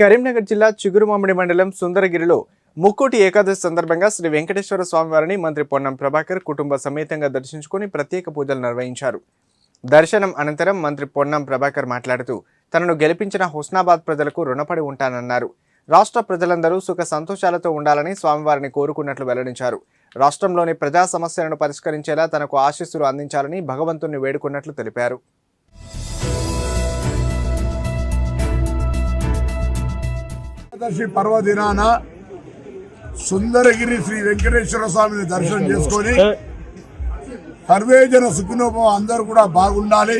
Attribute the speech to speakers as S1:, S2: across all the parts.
S1: కరీంనగర్ జిల్లా చిగురుమామిడి మండలం సుందరగిరిలో ముక్కోటి ఏకాదశి సందర్భంగా శ్రీ వెంకటేశ్వర స్వామివారిని మంత్రి పొన్నం ప్రభాకర్ కుటుంబ సమేతంగా దర్శించుకుని ప్రత్యేక పూజలు నిర్వహించారు. దర్శనం అనంతరం మంత్రి పొన్నం ప్రభాకర్ మాట్లాడుతూ తనను గెలిపించిన హుస్నాబాద్ ప్రజలకు రుణపడి ఉంటానన్నారు. రాష్ట్ర ప్రజలందరూ సుఖ సంతోషాలతో ఉండాలని స్వామివారిని కోరుకున్నట్లు వెల్లడించారు. రాష్ట్రంలోని ప్రజా సమస్యలను పరిష్కరించేలా తనకు ఆశీస్సులు అందించాలని భగవంతుణ్ణి వేడుకున్నట్లు తెలిపారు.
S2: ఏకాదశి పర్వదినాన సుందరగిరి శ్రీ వెంకటేశ్వర స్వామిని దర్శనం చేసుకొని సర్వేజన సుఖినోభవం అందరూ కూడా బాగుండాలి.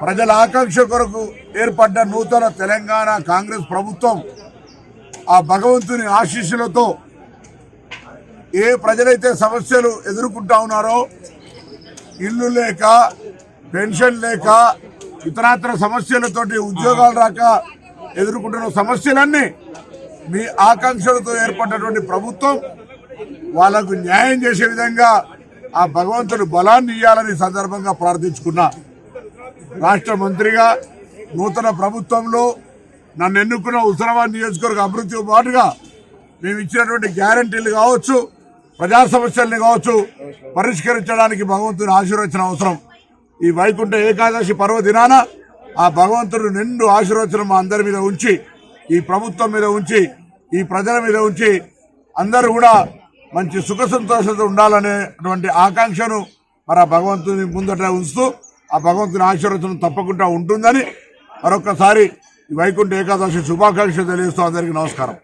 S2: ప్రజల ఆకాంక్ష కొరకు ఏర్పడ్డ నూతన తెలంగాణ కాంగ్రెస్ ప్రభుత్వం ఆ భగవంతుని ఆశీస్సులతో ఏ ప్రజలైతే సమస్యలు ఎదుర్కొంటా ఉన్నారో ఇల్లు లేక పెన్షన్ లేక ఇతరాతర సమస్యలతోటి ఉద్యోగాలు రాక ఎదుర్కొంటున్న సమస్యలన్నీ మీ ఆకాంక్షలతో ఏర్పడినటువంటి ప్రభుత్వం వాళ్ళకు న్యాయం చేసే విధంగా ఆ భగవంతుడు బలాన్ని ఇవ్వాలని సందర్భంగా ప్రార్థించుకున్నా. రాష్ట్ర మంత్రిగా నూతన ప్రభుత్వంలో నన్ను ఎన్నుకున్న హుస్నాబాద్ నియోజకవర్గ అభివృద్ధితో పాటుగా మేము ఇచ్చినటువంటి గ్యారంటీలు కావచ్చు ప్రజా సమస్యల్ని కావచ్చు పరిష్కరించడానికి భగవంతుని ఆశీర్వచన అవసరం. ఈ వైకుంఠ ఏకాదశి పర్వదినాన ఆ భగవంతుడు నిండు ఆశీర్వచనం మా అందరి మీద ఉంచి ఈ ప్రభుత్వం మీద ఉంచి ఈ ప్రజల మీద ఉంచి అందరూ కూడా మంచి సుఖ సంతోషంతో ఉండాలనేటువంటి ఆకాంక్షను మరి ఆ భగవంతుని ముందట ఉంచుతూ ఆ భగవంతుని ఆశీర్వచనం తప్పకుండా ఉంటుందని మరొకసారి ఈ వైకుంఠ ఏకాదశి శుభాకాంక్షలు తెలియజేస్తూ అందరికీ నమస్కారం.